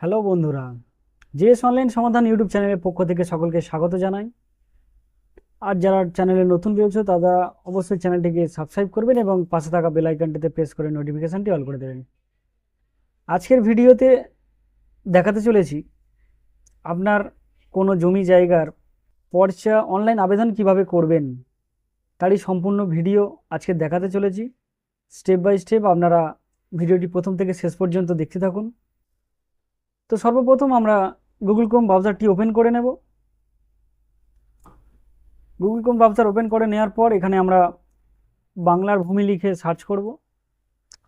Hello বন্ধুরা, JS online সমাধান YouTube চ্যানেলের পক্ষ থেকে সকলকে স্বাগত জানাই। আর যারা চ্যানেলে নতুন রয়েছে, তারা অবশ্যই চ্যানেলটিকে সাবস্ক্রাইব করবেন এবং পাশে থাকা বেল আইকনটিতে প্রেস করে নোটিফিকেশানটি অল করে দেবেন। আজকের ভিডিওতে দেখাতে চলেছি, আপনার কোনো জমি জায়গার পর্চা অনলাইন আবেদন কীভাবে করবেন, তারই সম্পূর্ণ ভিডিও আজকে দেখাতে চলেছি। স্টেপ বাই স্টেপ আপনারা ভিডিওটি প্রথম থেকে শেষ পর্যন্ত দেখতে থাকুন। তো সর্বপ্রথম আমরা গুগল ক্রোম ব্রাউজারটি ওপেন করে নেব। গুগল ক্রোম ব্রাউজার ওপেন করে নেওয়ার পর এখানে আমরা বাংলার ভূমি লিখে সার্চ করব।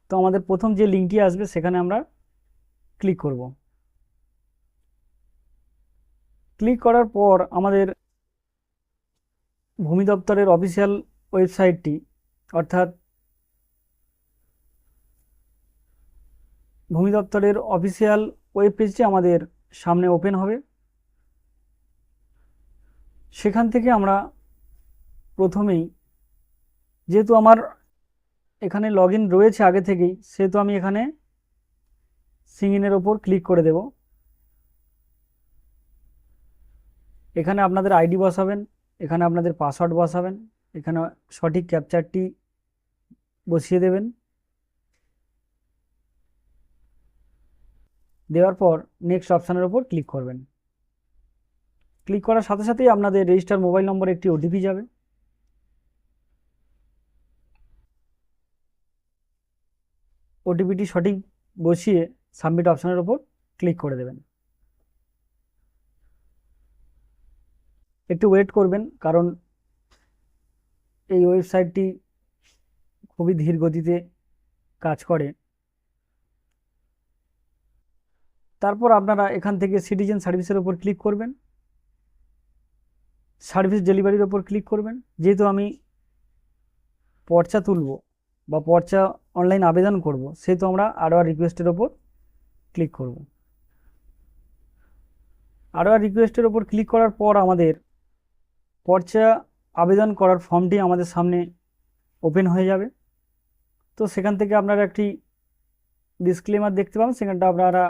তো আমাদের প্রথম যে লিঙ্কটি আসবে সেখানে আমরা ক্লিক করব। ক্লিক করার পর আমাদের ভূমি দপ্তরের অফিসিয়াল ওয়েবসাইটটি অর্থাৎ ভূমি দপ্তরের অফিসিয়াল ওয়েব পেজটি আমাদের সামনে ওপেন হবে। সেখান থেকে আমরা প্রথমেই, যেহেতু আমার এখানে লগ রয়েছে আগে থেকেই, সেহেতু আমি এখানে সিঙ্গিনের ওপর ক্লিক করে দেব। এখানে আপনাদের আইডি বসাবেন, এখানে আপনাদের পাসওয়ার্ড বসাবেন, এখানে সঠিক ক্যাপচারটি বসিয়ে দেবেন। দেওয়ার পর নেক্সট অপশানের ওপর ক্লিক করবেন। ক্লিক করার সাথে সাথেই আপনাদের রেজিস্টার মোবাইল নম্বরে একটি ওটিপি যাবে। ওটিপিটি সঠিক বসিয়ে সাবমিট অপশানের ওপর ক্লিক করে দেবেন। একটু ওয়েট করবেন, কারণ এই ওয়েবসাইটটি খুবই ধীর গতিতে কাজ করে। তারপর আপনারা এখান থেকে সিটিজেন সার্ভিসের ওপর ক্লিক করবেন। সার্ভিস ডেলিভারির ওপর ক্লিক করবেন। যেহেতু আমি পর্চা তুলব বা পর্চা অনলাইন আবেদন করব, সেহেতু আমরা আরও রিকোয়েস্টের ওপর ক্লিক করব। আরও রিকোয়েস্টের ওপর ক্লিক করার পর আমাদের পর্চা আবেদন করার ফর্মটি আমাদের সামনে ওপেন হয়ে যাবে। তো সেখান থেকে আপনারা একটি ডিসক্লেমার দেখতে পাবেন, সেখানটা আপনারা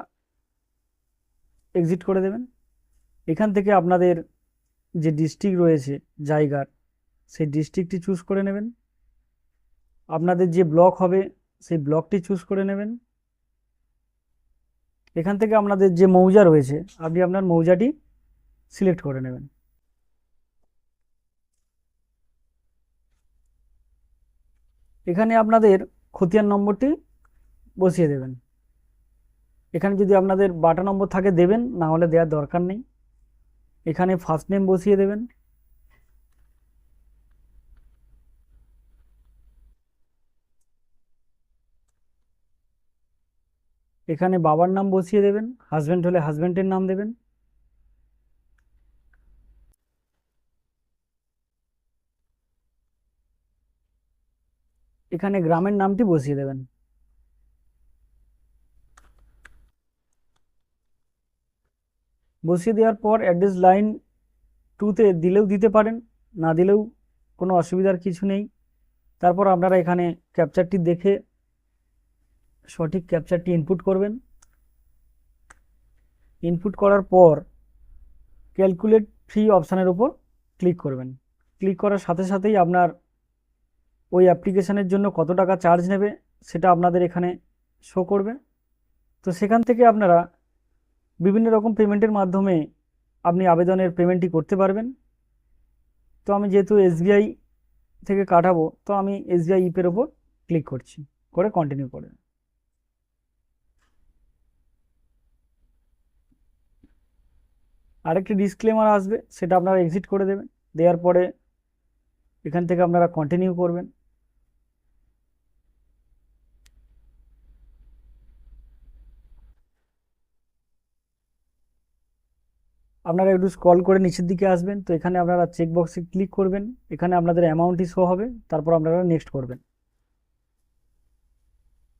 এক্সিট করে দেবেন। এখান থেকে আপনাদের যে ডিস্ট্রিক্ট রয়েছে, জায়গার, সেই ডিস্ট্রিক্টটি চুজ করে নেবেন। আপনাদের যে ব্লক হবে, সেই ব্লকটি চুজ করে নেবেন। এখান থেকে আপনাদের যে মৌজা রয়েছে, আপনি আপনার মৌজাটি সিলেক্ট করে নেবেন। এখানে আপনাদের খতিয়ান নম্বরটি বসিয়ে দেবেন। এখানে যদি আপনাদের বাটা নম্বর থাকে দেবেন, না হলে দেওয়ার দরকার নেই। এখানে ফার্স্ট নেম বসিয়ে দেবেন। এখানে বাবার নাম বসিয়ে দেবেন। হাজব্যান্ড হলে হাজব্যান্ডের নাম দেবেন। এখানে গ্রামের নামটি বসিয়ে দেবেন। বসিয়ে দেওয়ার পর অ্যাড্রেস লাইন টুতে দিলেও দিতে পারেন, না দিলেও কোনো অসুবিধার কিছু নেই। তারপর আপনারা এখানে ক্যাপচারটি দেখে সঠিক ক্যাপচারটি ইনপুট করবেন। ইনপুট করার পর ক্যালকুলেট ফ্রি অপশানের উপর ক্লিক করবেন। ক্লিক করার সাথে সাথেই আপনার ওই অ্যাপ্লিকেশানের জন্য কত টাকা চার্জ নেবে, সেটা আপনাদের এখানে শো করবে। তো সেখান থেকে আপনারা বিভিন্ন রকম পেমেন্টের মাধ্যমে আপনি আবেদনের পেমেন্টটি করতে পারবেন। তো আমি যেহেতু এসবিআই থেকে কাটাবো, তো আমি এসবিআই ইপের ওপর ক্লিক করছি, করে কন্টিনিউ করে। আরেকটি ডিসক্লেমার আসবে, সেটা আপনারা এক্সিট করে দেবেন, দেওয়ার পরে এখান থেকে আপনারা কন্টিনিউ করবেন। আপনারা একটু স্ক্রল করে নিচের দিকে আসবেন, তো এখানে আপনারা চেক বক্সে ক্লিক করবেন, এখানে আপনাদের অ্যামাউন্টই শো হবে, তারপর আপনারা নেক্সট করবেন।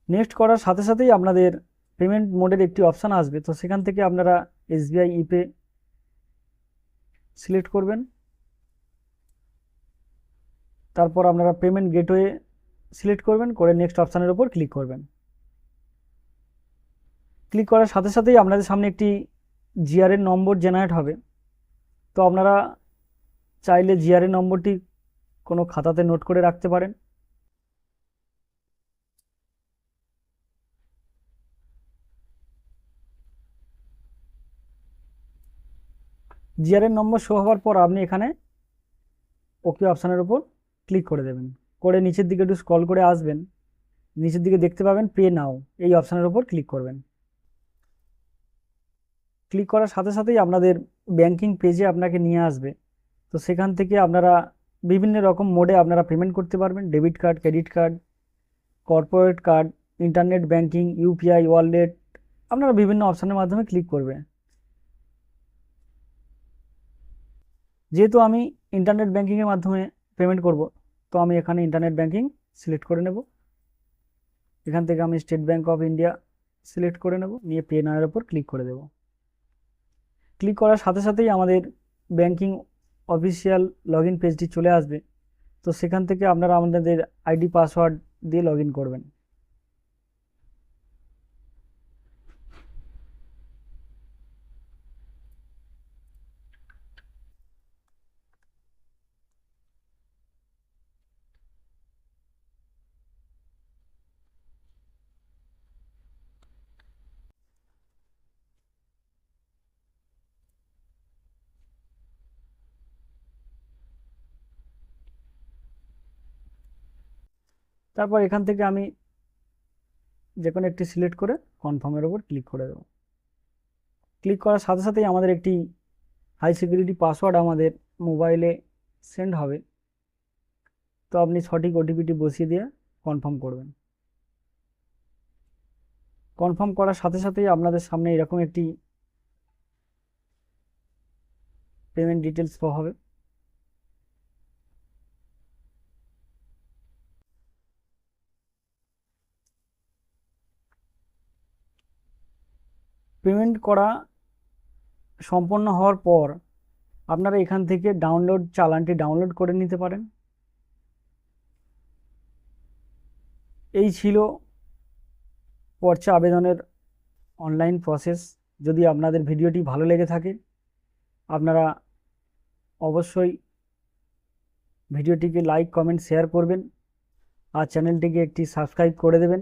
নেক্সট করার সাথে সাথেই আপনাদের পেমেন্ট মোডের একটি অপশান আসবে, তো সেখান থেকে আপনারা এসবিআই ইপে সিলেক্ট করবেন। তারপর আপনারা পেমেন্ট গেটওয়ে সিলেক্ট করবেন, করে নেক্সট অপশানের উপর ক্লিক করবেন। ক্লিক করার সাথে সাথেই আপনাদের সামনে একটি জিআরের নম্বর জেনারেট হবে। তো আপনারা চাইলে জিআরের নম্বরটি কোনো খাতাতে নোট করে রাখতে পারেন। জিআরের নম্বর শো হওয়ার পর আপনি এখানে ওকে অপশানের উপর ক্লিক করে দেবেন। করে নিচের দিকে একটু স্ক্রল করে আসবেন। নিচের দিকে দেখতে পাবেন পে নাও। এই অপশানের উপর ক্লিক করবেন। ক্লিক করার সাথে সাথেই আপনাদের ব্যাংকিং পেজে আপনাকে নিয়ে আসবে। তো সেখান থেকে আপনারা বিভিন্ন রকম মোডে আপনারা পেমেন্ট করতে পারবেন। Debit card credit card corporate card internet banking UPI wallet আপনারা বিভিন্ন অপশানের মাধ্যমে ক্লিক করবে যেহেতু আমি ইন্টারনেট ব্যাংকিংয়ের মাধ্যমে পেমেন্ট করব, তো আমি এখানে ইন্টারনেট ব্যাংকিং সিলেক্ট করে নেব। এখান থেকে আমি State Bank of India select করে নেব। নিয়ে পে নাওয়ের ওপর ক্লিক করে দেব। ক্লিক করার সাথে সাথেই আমাদের ব্যাংকিং অফিসিয়াল লগ ইন পেজটি চলে আসবে। তো সেখান থেকে আপনারা আপনাদের আইডি, পাসওয়ার্ড দিয়ে লগ করবেন। তারপর এখান থেকে আমি যে কোনো একটি সিলেক্ট করে কনফার্মের ওপর ক্লিক করে দেবো। ক্লিক করার সাথে সাথেই আমাদের একটি হাই সিকিউরিটি পাসওয়ার্ড আমাদের মোবাইলে সেন্ড হবে। তো আপনি সঠিক ওটিপিটি বসিয়ে দিয়ে কনফার্ম করবেন। কনফার্ম করার সাথে সাথেই আপনাদের সামনে এরকম একটি পেমেন্ট ডিটেলস হবে। পেমেন্ট করা সম্পন্ন হওয়ার পর আপনারা এখান থেকে ডাউনলোড চালানটি ডাউনলোড করে নিতে পারেন। এই ছিল পর্চা আবেদনের অনলাইন প্রসেস যদি আপনাদের ভিডিওটি ভালো লেগে থাকে, আপনারা অবশ্যই ভিডিওটিকে লাইক কমেন্ট শেয়ার করবেন আর চ্যানেলটিকে একটি সাবস্ক্রাইব করে দেবেন।